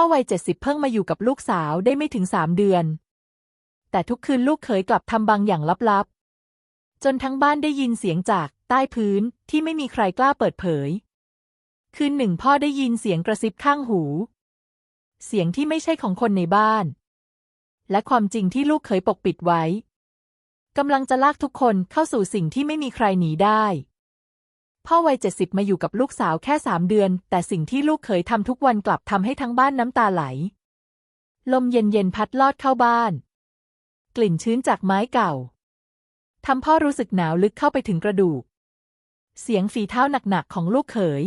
พ่อวัยเจ็ดสิบเพิ่งมาอยู่กับลูกสาวได้ไม่ถึงสามเดือน แต่ทุกคืนลูกเขยกลับทำบางอย่างลับๆ จนทั้งบ้านได้ยินเสียงจากใต้พื้นที่ไม่มีใครกล้าเปิดเผย คืนหนึ่งพ่อได้ยินเสียงกระซิบข้างหู เสียงที่ไม่ใช่ของคนในบ้าน และความจริงที่ลูกเขยปกปิดไว้กำลังจะลากทุกคนเข้าสู่สิ่งที่ไม่มีใครหนีได้ พ่อวัยเจ็ดสิบมาอยู่กับลูกสาวแค่สามเดือน แต่สิ่งที่ลูกเขยทำทุกวันกลับทำให้ทั้งบ้านน้ำตาไหล ลมเย็นๆพัดลอดเข้าบ้าน กลิ่นชื้นจากไม้เก่าทำพ่อรู้สึกหนาวลึกเข้าไปถึงกระดูก เสียงฝีเท้าหนักๆของลูกเขย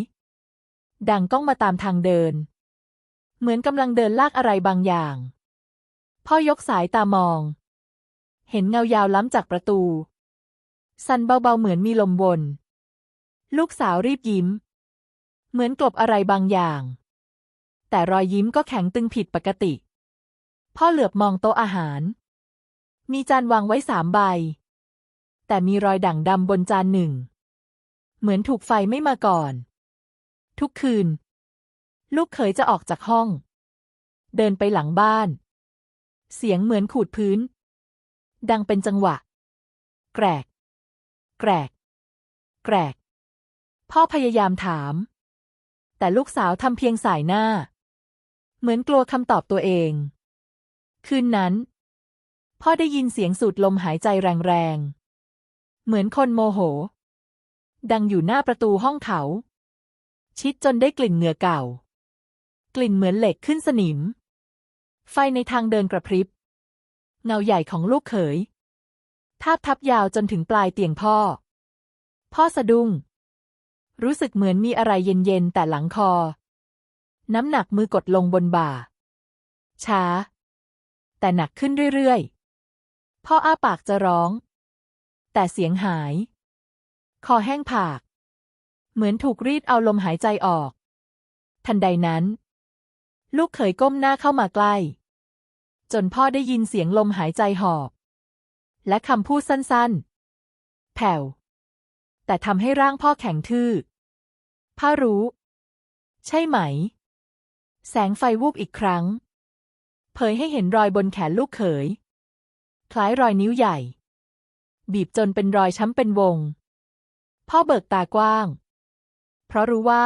ดังก้องมาตามทางเดิน เหมือนกำลังเดินลากอะไรบางอย่าง พ่อยกสายตามอง เห็นเงายาวล้ำจากประตู สั่นเบาๆเหมือนมีลมวน ลูกสาวรีบยิ้ม เหมือนกลบอะไรบางอย่าง แต่รอยยิ้มก็แข็งตึงผิดปกติ พ่อเหลือบมองโต๊ะอาหาร มีจานวางไว้สามใบ แต่มีรอยด่างดำบนจานหนึ่ง เหมือนถูกไฟไม่มาก่อน ทุกคืน ลูกเขยจะออกจากห้อง เดินไปหลังบ้าน เสียงเหมือนขูดพื้น ดังเป็นจังหวะ แกรก แกรก แกรก พ่อพยายามถาม แต่ลูกสาวทำเพียงสายหน้า เหมือนกลัวคำตอบตัวเอง คืนนั้น พ่อได้ยินเสียงสูดลมหายใจแรงๆ เหมือนคนโมโห ดังอยู่หน้าประตูห้องเขา ชิดจนได้กลิ่นเหงื่อเก่า กลิ่นเหมือนเหล็กขึ้นสนิม ไฟในทางเดินกระพริบ เงาใหญ่ของลูกเขยทาบทับยาวจนถึงปลายเตียงพ่อ พ่อสะดุ้ง รู้สึกเหมือนมีอะไรเย็นๆ แต่หลังคอ น้ำหนักมือกดลงบนบ่า ช้า แต่หนักขึ้นเรื่อยๆ พ่ออ้าปากจะร้อง แต่เสียงหาย คอแห้งผาก เหมือนถูกรีดเอาลมหายใจออก ทันใดนั้น ลูกเขยก้มหน้าเข้ามาใกล้ จนพ่อได้ยินเสียงลมหายใจหอบ และคำพูดสั้นๆ แผ่วแต่ทำให้ร่างพ่อแข็งทื่อ พ่อรู้ ใช่ไหม แสงไฟวูบอีกครั้ง เผยให้เห็นรอยบนแขนลูกเขย คล้ายรอยนิ้วใหญ่ บีบจนเป็นรอยช้ำเป็นวง พ่อเบิกตากว้าง เพราะรู้ว่า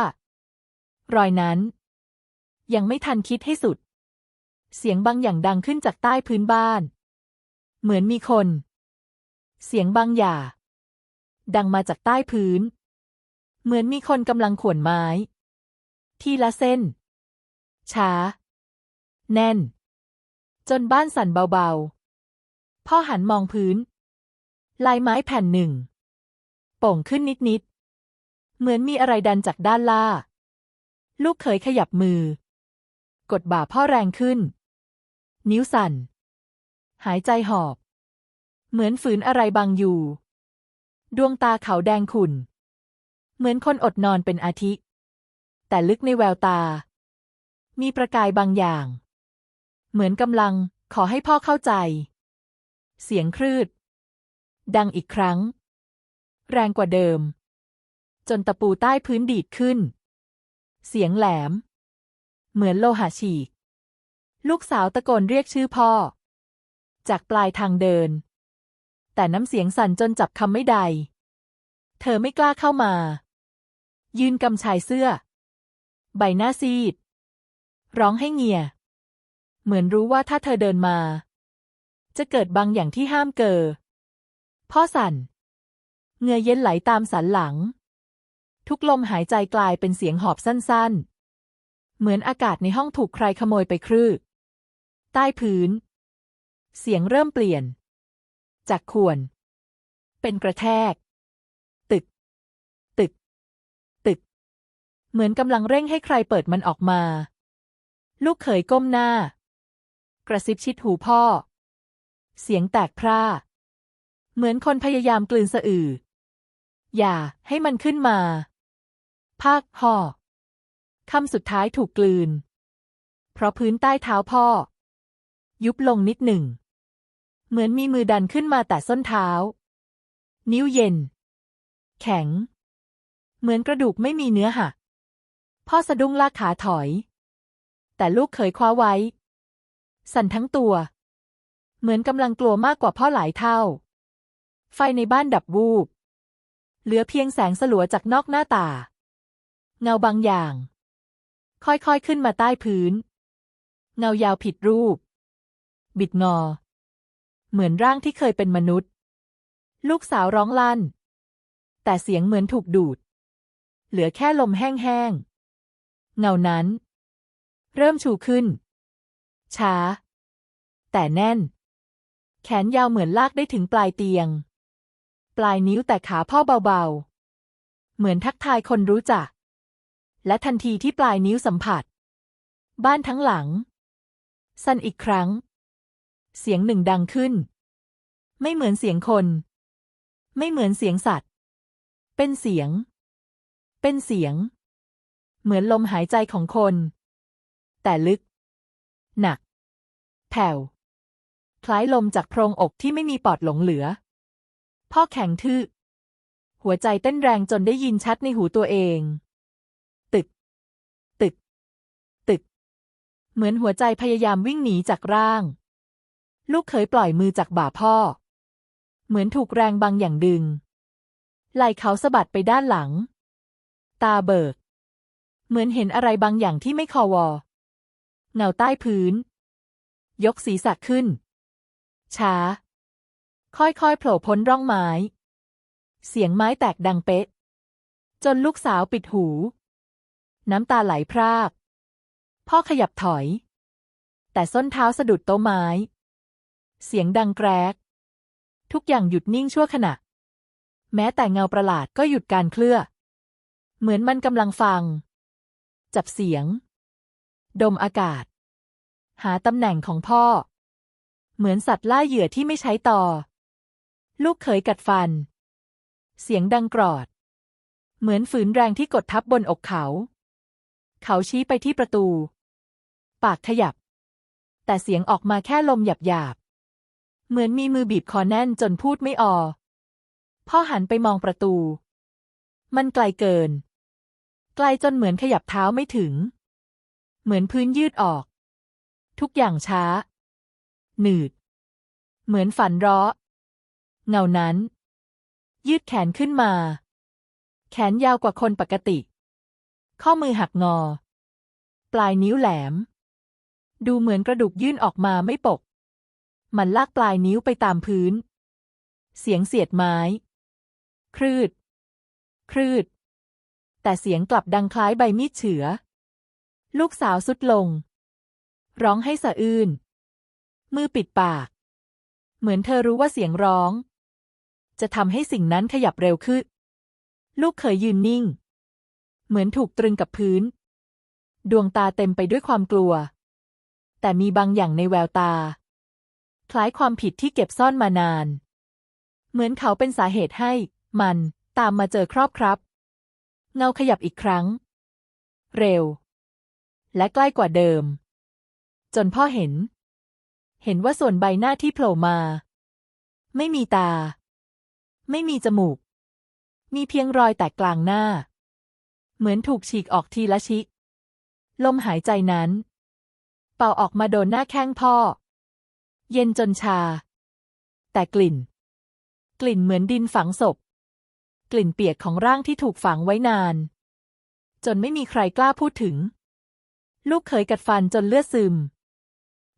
รอยนั้น ยังไม่ทันคิดให้สุด เสียงบางอย่างดังขึ้นจากใต้พื้นบ้าน เหมือนมีคน เสียงบางอย่างดังมาจากใต้พื้น เหมือนมีคนกำลังขวนไม้ ทีละเส้น ช้า แน่น จนบ้านสั่นเบาๆ พ่อหันมองพื้น ลายไม้แผ่นหนึ่ง โป่งขึ้นนิดๆ เหมือนมีอะไรดันจากด้านล่า ลูกเขยขยับมือ กดบ่าพ่อแรงขึ้น นิ้วสั่น หายใจหอบ เหมือนฝืนอะไรบางอยู่ ดวงตาเขาแดงขุ่น เหมือนคนอดนอนเป็นอาทิ แต่ลึกในแววตา มีประกายบางอย่าง เหมือนกำลังขอให้พ่อเข้าใจ เสียงครืด ดังอีกครั้ง แรงกว่าเดิม จนตะปูใต้พื้นดีดขึ้น เสียงแหลม เหมือนโลหะฉีก ลูกสาวตะโกนเรียกชื่อพ่อ จากปลายทางเดิน แต่น้ำเสียงสั่นจนจับคำไม่ได้เธอไม่กล้าเข้ามา ยืนกำชายเสื้อ ใบหน้าซีด ร้องให้เงีย เหมือนรู้ว่าถ้าเธอเดินมา จะเกิดบางอย่างที่ห้ามเกอพ่อสั่นเงื่อเย็นไหลตามสันหลัง ทุกลมหายใจกลายเป็นเสียงหอบสั้นๆ เหมือนอากาศในห้องถูกใครขโมยไปครื้ใต้พื้น เสียงเริ่มเปลี่ยน จากข่วนเป็นกระแทก เหมือนกำลังเร่งให้ใครเปิดมันออกมา ลูกเขยก้มหน้า กระซิบชิดหูพ่อ เสียงแตกพร่า เหมือนคนพยายามกลืนสะอือ อย่าให้มันขึ้นมา ภาคห่อคำสุดท้ายถูกกลืน เพราะพื้นใต้เท้าพ่อ ยุบลงนิดหนึ่ง เหมือนมีมือดันขึ้นมาแต่ส้นเท้า นิ้วเย็น แข็ง เหมือนกระดูกไม่มีเนื้อหัก พ่อสะดุ้งลากขาถอย แต่ลูกเขยคว้าไว้ สั่นทั้งตัว เหมือนกำลังกลัวมากกว่าพ่อหลายเท่า ไฟในบ้านดับวูบ เหลือเพียงแสงสลัวจากนอกหน้าต่างเงาบางอย่าง ค่อยๆขึ้นมาใต้พื้น เงายาวผิดรูป บิดงอ เหมือนร่างที่เคยเป็นมนุษย์ ลูกสาวร้องลั่น แต่เสียงเหมือนถูกดูด เหลือแค่ลมแห้งๆ เงานั้น เริ่มชูขึ้น ช้า แต่แน่น แขนยาวเหมือนลากได้ถึงปลายเตียง ปลายนิ้วแต่ขาพ่อเบาๆ เหมือนทักทายคนรู้จัก และทันทีที่ปลายนิ้วสัมผัส บ้านทั้งหลัง สั่นอีกครั้ง เสียงหนึ่งดังขึ้น ไม่เหมือนเสียงคน ไม่เหมือนเสียงสัตว์ เป็นเสียง เป็นเสียง เหมือนลมหายใจของคน แต่ลึก หนัก แผ่ว คล้ายลมจากโพรงอกที่ไม่มีปอดหลงเหลือ พ่อแข็งทื่อหัวใจเต้นแรงจนได้ยินชัดในหูตัวเอง ตึก ตึก ตึก เหมือนหัวใจพยายามวิ่งหนีจากร่าง ลูกเขยปล่อยมือจากบ่าพ่อ เหมือนถูกแรงบางอย่างดึงไหล่เขาสะบัดไปด้านหลัง ตาเบิก เหมือนเห็นอะไรบางอย่างที่ไม่คอวอ เงาใต้พื้น ยกศีรษะขึ้น ช้า ค่อยๆโผล่พ้นร่องไม้ เสียงไม้แตกดังเป๊ะ จนลูกสาวปิดหู น้ำตาไหลพราก พ่อขยับถอย แต่ส้นเท้าสะดุดโต๊ะไม้ เสียงดังแกรก ทุกอย่างหยุดนิ่งชั่วขณะ แม้แต่เงาประหลาดก็หยุดการเคลื่อเหมือนมันกำลังฟัง จับเสียง ดมอากาศ หาตำแหน่งของพ่อ เหมือนสัตว์ล่าเหยื่อที่ไม่ใช้ต่อ ลูกเขยกัดฟัน เสียงดังกรอด เหมือนฝืนแรงที่กดทับบนอกเขา เขาชี้ไปที่ประตู ปากขยับ แต่เสียงออกมาแค่ลมหยาบๆ เหมือนมีมือบีบคอแน่นจนพูดไม่ออกพ่อหันไปมองประตู มันไกลเกิน ไกลจนเหมือนขยับเท้าไม่ถึง เหมือนพื้นยืดออก ทุกอย่างช้า หนืด เหมือนฝันร้อ เงานั้น ยืดแขนขึ้นมา แขนยาวกว่าคนปกติ ข้อมือหักงอ ปลายนิ้วแหลม ดูเหมือนกระดูกยื่นออกมาไม่ปก มันลากปลายนิ้วไปตามพื้น เสียงเสียดไม้ ครืด ครืด แต่เสียงกลับดังคล้ายใบมีดเฉือ ลูกสาวสุดลง ร้องให้สะอื้น มือปิดปาก เหมือนเธอรู้ว่าเสียงร้อง จะทำให้สิ่งนั้นขยับเร็วขึ้น ลูกเคยยืนนิ่ง เหมือนถูกตรึงกับพื้น ดวงตาเต็มไปด้วยความกลัว แต่มีบางอย่างในแววตา คล้ายความผิดที่เก็บซ่อนมานาน เหมือนเขาเป็นสาเหตุให้ มันตามมาเจอครอบครับ เงาขยับอีกครั้ง เร็ว และใกล้กว่าเดิม จนพ่อเห็น เห็นว่าส่วนใบหน้าที่โผล่มา ไม่มีตา ไม่มีจมูก มีเพียงรอยแตกกลางหน้า เหมือนถูกฉีกออกทีละชิลมหายใจนั้น เป่าออกมาโดนหน้าแข้งพ่อ เย็นจนชา แต่กลิ่น กลิ่นเหมือนดินฝังศพ ลิ่นเปียกของร่างที่ถูกฝังไว้นาน จนไม่มีใครกล้าพูดถึง ลูกเขยกัดฟันจนเลือดซึม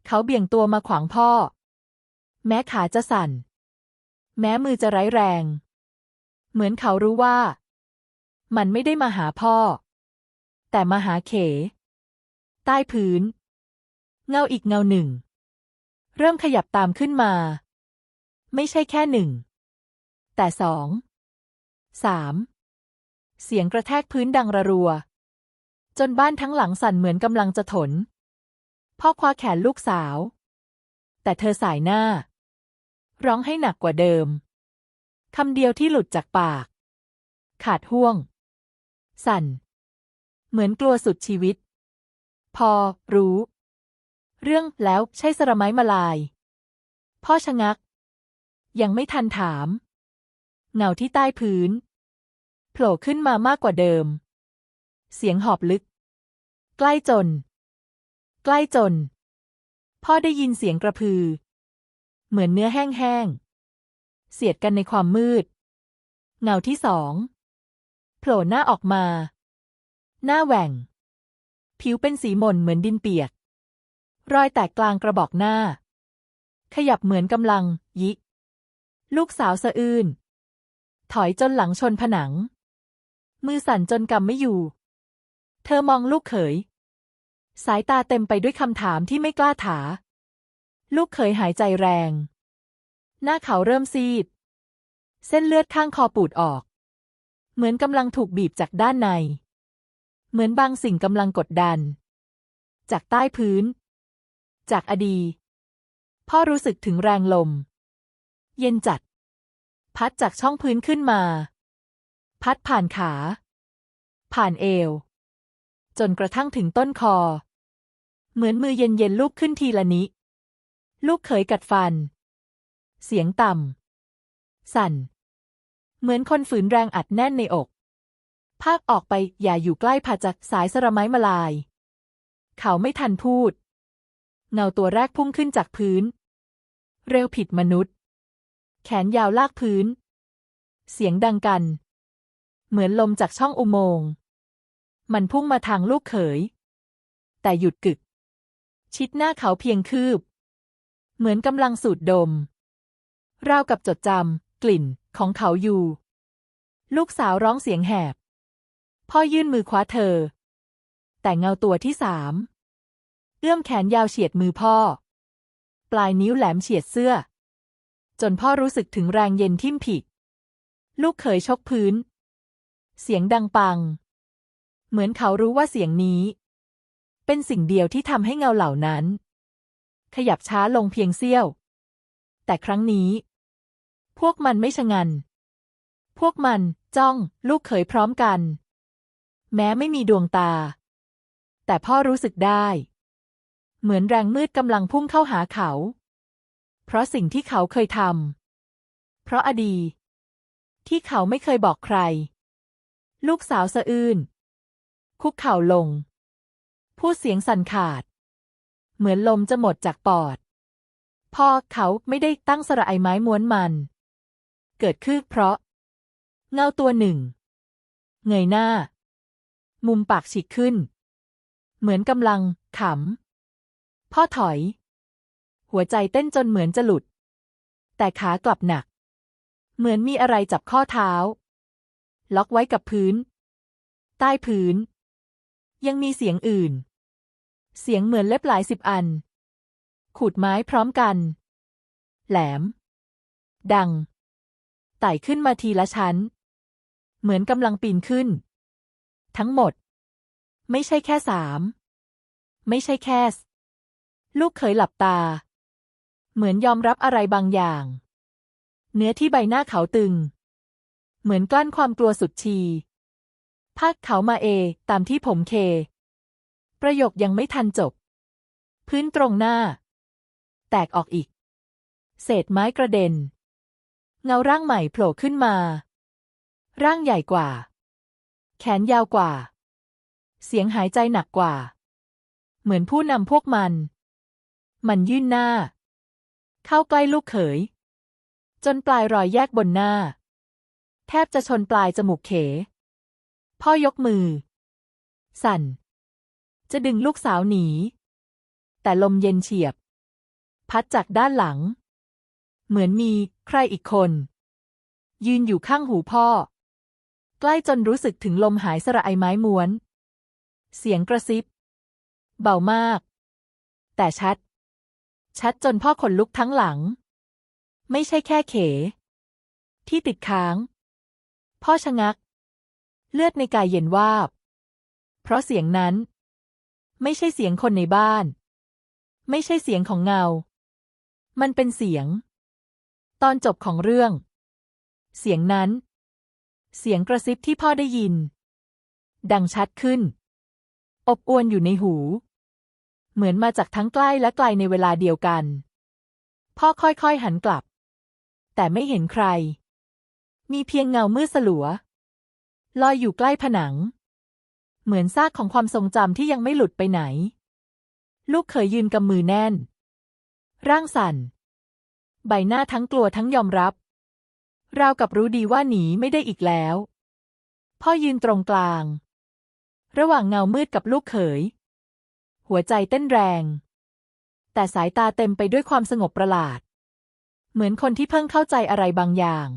เขาเบี่ยงตัวมาขวางพ่อ แม้ขาจะสั่น แม้มือจะไร้แรง เหมือนเขารู้ว่า มันไม่ได้มาหาพ่อ แต่มาหาเข ใต้พื้น เงาอีกเงาหนึ่ง เริ่มขยับตามขึ้นมา ไม่ใช่แค่หนึ่งแต่สอง สามเสียงกระแทกพื้นดังระรัว จนบ้านทั้งหลังสั่นเหมือนกำลังจะถน พ่อคว้าแขนลูกสาว แต่เธอสายหน้า ร้องให้หนักกว่าเดิมคำเดียวที่หลุดจากปาก ขาดห่วง สั่น เหมือนกลัวสุดชีวิต พอรู้ เรื่องแล้วใช่สระไม้มาลาย พ่อชะงัก ยังไม่ทันถาม เงาที่ใต้พื้น ผล่ขึ้นมามากกว่าเดิม เสียงหอบลึก ใกล้จน ใกล้จน พ่อได้ยินเสียงกระพือ เหมือนเนื้อแห้งๆ เสียดกันในความมืด เงาที่สองโผล่หน้าออกมา หน้าแหว่ง ผิวเป็นสีหม่นเหมือนดินเปียก รอยแตกกลางกระบอกหน้า ขยับเหมือนกำลัง ยิ ลูกสาวสะอื้นถอยจนหลังชนผนัง มือสั่นจนกำไม่อยู่ เธอมองลูกเขย สายตาเต็มไปด้วยคำถามที่ไม่กล้าถา ลูกเขยหายใจแรง หน้าเขาเริ่มซีด เส้นเลือดข้างคอปูดออก เหมือนกำลังถูกบีบจากด้านใน เหมือนบางสิ่งกำลังกดดัน จากใต้พื้น จากอดี พ่อรู้สึกถึงแรงลม เย็นจัด พัดจากช่องพื้นขึ้นมา พัดผ่านขา ผ่านเอว จนกระทั่งถึงต้นคอ เหมือนมือเย็นๆลูกขึ้นทีละนิลูกเขยกัดฟัน เสียงต่ำ สั่น เหมือนคนฝืนแรงอัดแน่นในอกภาคออกไปอย่าอยู่ใกล้ผาจากสายสระไม้มาลาย เขาไม่ทันพูด เงาตัวแรกพุ่งขึ้นจากพื้น เร็วผิดมนุษย์ แขนยาวลากพื้น เสียงดังกัน เหมือนลมจากช่องอุโมงค์มันพุ่งมาทางลูกเขย แต่หยุดกึก ชิดหน้าเขาเพียงคืบ เหมือนกำลังสูดดม ราวกับจดจำกลิ่นของเขาอยู่ ลูกสาวร้องเสียงแหบ พ่อยื่นมือคว้าเธอ แต่เงาตัวที่สาม เอื้อมแขนยาวเฉียดมือพ่อ ปลายนิ้วแหลมเฉียดเสื้อ จนพ่อรู้สึกถึงแรงเย็นทิ่มผิกลูกเขยชกพื้น เสียงดังปัง เหมือนเขารู้ว่าเสียงนี้ เป็นสิ่งเดียวที่ทำให้เงาเหล่านั้น ขยับช้าลงเพียงเสี้ยว แต่ครั้งนี้ พวกมันไม่ชะงัน พวกมันจ้องลูกเขยพร้อมกัน แม้ไม่มีดวงตา แต่พ่อรู้สึกได้ เหมือนแรงมืดกำลังพุ่งเข้าหาเขา เพราะสิ่งที่เขาเคยทำเพราะอดีตที่เขาไม่เคยบอกใคร ลูกสาวสะอื้น คุกเข่าลง พูดเสียงสั่นขาด เหมือนลมจะหมดจากปอด พ่อเขาไม่ได้ตั้งสระไอไม้ม้วนมัน เกิดขึ้นเพราะ เงาตัวหนึ่ง เงยหน้า มุมปากฉีกขึ้น เหมือนกำลังขำ พ่อถอย หัวใจเต้นจนเหมือนจะหลุด แต่ขากลับหนัก เหมือนมีอะไรจับข้อเท้า ล็อกไว้กับพื้น ใต้พื้น ยังมีเสียงอื่น เสียงเหมือนเล็บหลายสิบอัน ขูดไม้พร้อมกัน แหลม ดัง ไต่ขึ้นมาทีละชั้น เหมือนกำลังปีนขึ้น ทั้งหมด ไม่ใช่แค่สาม ไม่ใช่แค่ลูกเขยหลับตา เหมือนยอมรับอะไรบางอย่าง เนื้อที่ใบหน้าเขาตึง เหมือนกลั้นความกลัวสุดชีพากเขามาเอ ตามที่ผมเค ประโยคยังไม่ทันจบ พื้นตรงหน้า แตกออกอีก เศษไม้กระเด็น เงาร่างใหม่โผล่ขึ้นมา ร่างใหญ่กว่า แขนยาวกว่า เสียงหายใจหนักกว่า เหมือนผู้นำพวกมัน มันยื่นหน้า เข้าใกล้ลูกเขย จนปลายรอยแยกบนหน้า แทบจะชนปลายจมูกเข พ่อยกมือ สั่น จะดึงลูกสาวหนี แต่ลมเย็นเฉียบ พัดจากด้านหลัง เหมือนมีใครอีกคน ยืนอยู่ข้างหูพ่อ ใกล้จนรู้สึกถึงลมหายสระไอไม้ม้วน เสียงกระซิบ เบามาก แต่ชัด ชัดจนพ่อขนลุกทั้งหลัง ไม่ใช่แค่เข ที่ติดค้าง พ่อชะงัก เลือดในกายเย็นวาบ เพราะเสียงนั้น ไม่ใช่เสียงคนในบ้าน ไม่ใช่เสียงของเงา มันเป็นเสียง ตอนจบของเรื่อง เสียงนั้น เสียงกระซิบที่พ่อได้ยิน ดังชัดขึ้น อบอวนอยู่ในหู เหมือนมาจากทั้งใกล้และไกลในเวลาเดียวกัน พ่อค่อยๆหันกลับ แต่ไม่เห็นใคร มีเพียงเงามืดสลัว ลอยอยู่ใกล้ผนัง เหมือนซากของความทรงจำที่ยังไม่หลุดไปไหน ลูกเขยยืนกำมือแน่น ร่างสั่น ใบหน้าทั้งกลัวทั้งยอมรับ ราวกับรู้ดีว่าหนีไม่ได้อีกแล้ว พ่อยืนตรงกลาง ระหว่างเงามืดกับลูกเขย หัวใจเต้นแรง แต่สายตาเต็มไปด้วยความสงบประหลาด เหมือนคนที่เพิ่งเข้าใจอะไรบางอย่าง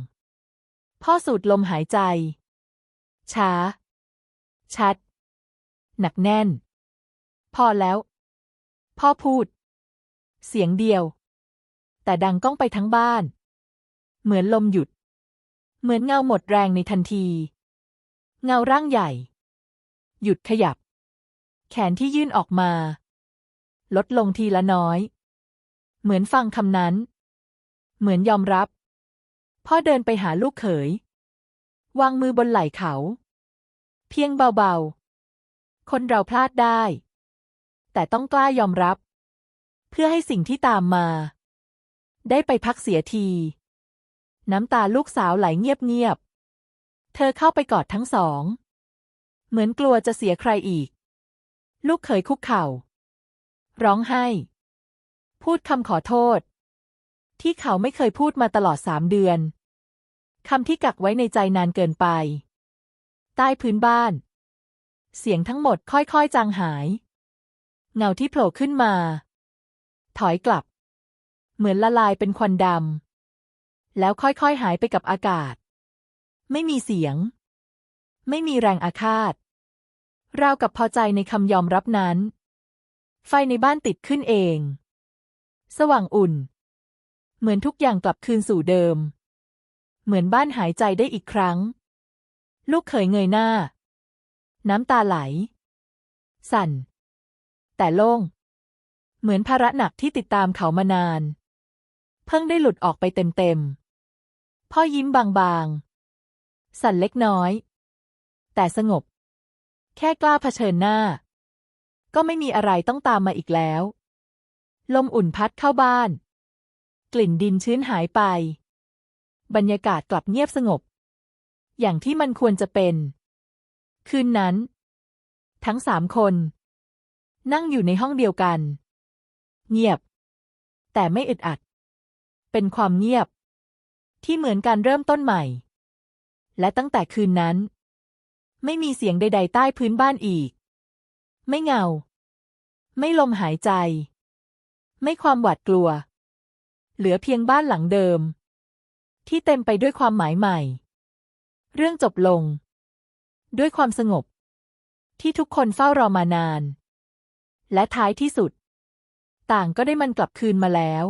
พ่อสูดลมหายใจ ช้า ชัด หนักแน่น พอแล้ว พ่อพูด เสียงเดียว แต่ดังก้องไปทั้งบ้าน เหมือนลมหยุด เหมือนเงาหมดแรงในทันที เงาร่างใหญ่ หยุดขยับ แขนที่ยื่นออกมา ลดลงทีละน้อย เหมือนฟังคำนั้น เหมือนยอมรับ พ่อเดินไปหาลูกเขย วางมือบนไหล่เขา เพียงเบาๆ คนเราพลาดได้ แต่ต้องกล้ายอมรับ เพื่อให้สิ่งที่ตามมา ได้ไปพักเสียที น้ำตาลูกสาวไหลเงียบๆ เธอเข้าไปกอดทั้งสอง เหมือนกลัวจะเสียใครอีก ลูกเขยคุกเข่า ร้องไห้ พูดคำขอโทษ ที่เขาไม่เคยพูดมาตลอดสามเดือน คำที่กักไว้ในใจนานเกินไป ใต้พื้นบ้าน เสียงทั้งหมดค่อยๆจางหาย เงาที่โผล่ขึ้นมา ถอยกลับ เหมือนละลายเป็นควันดำ แล้วค่อยๆหายไปกับอากาศ ไม่มีเสียง ไม่มีแรงอาฆาต ราวกับพอใจในคำยอมรับนั้น ไฟในบ้านติดขึ้นเอง สว่างอุ่น เหมือนทุกอย่างกลับคืนสู่เดิม เหมือนบ้านหายใจได้อีกครั้ง ลูกเขยเงยหน้า น้ำตาไหล สั่น แต่โล่ง เหมือนภาระหนักที่ติดตามเขามานาน เพิ่งได้หลุดออกไปเต็มๆ พ่อยิ้มบางๆ สั่นเล็กน้อย แต่สงบ แค่กล้าเผชิญหน้า ก็ไม่มีอะไรต้องตามมาอีกแล้ว ลมอุ่นพัดเข้าบ้าน กลิ่นดินชื้นหายไป บรรยากาศกลับเงียบสงบ อย่างที่มันควรจะเป็น คืนนั้น ทั้งสามคน นั่งอยู่ในห้องเดียวกัน เงียบ แต่ไม่อึดอัด เป็นความเงียบ ที่เหมือนการเริ่มต้นใหม่ และตั้งแต่คืนนั้น ไม่มีเสียงใด ๆ ใต้พื้นบ้านอีก ไม่เงา ไม่ลมหายใจ ไม่ความหวาดกลัว เหลือเพียงบ้านหลังเดิม ที่เต็มไปด้วยความหมายใหม่ เรื่องจบลง ด้วยความสงบ ที่ทุกคนเฝ้ารอมานาน และท้ายที่สุด ต่างก็ได้มันกลับคืนมาแล้ว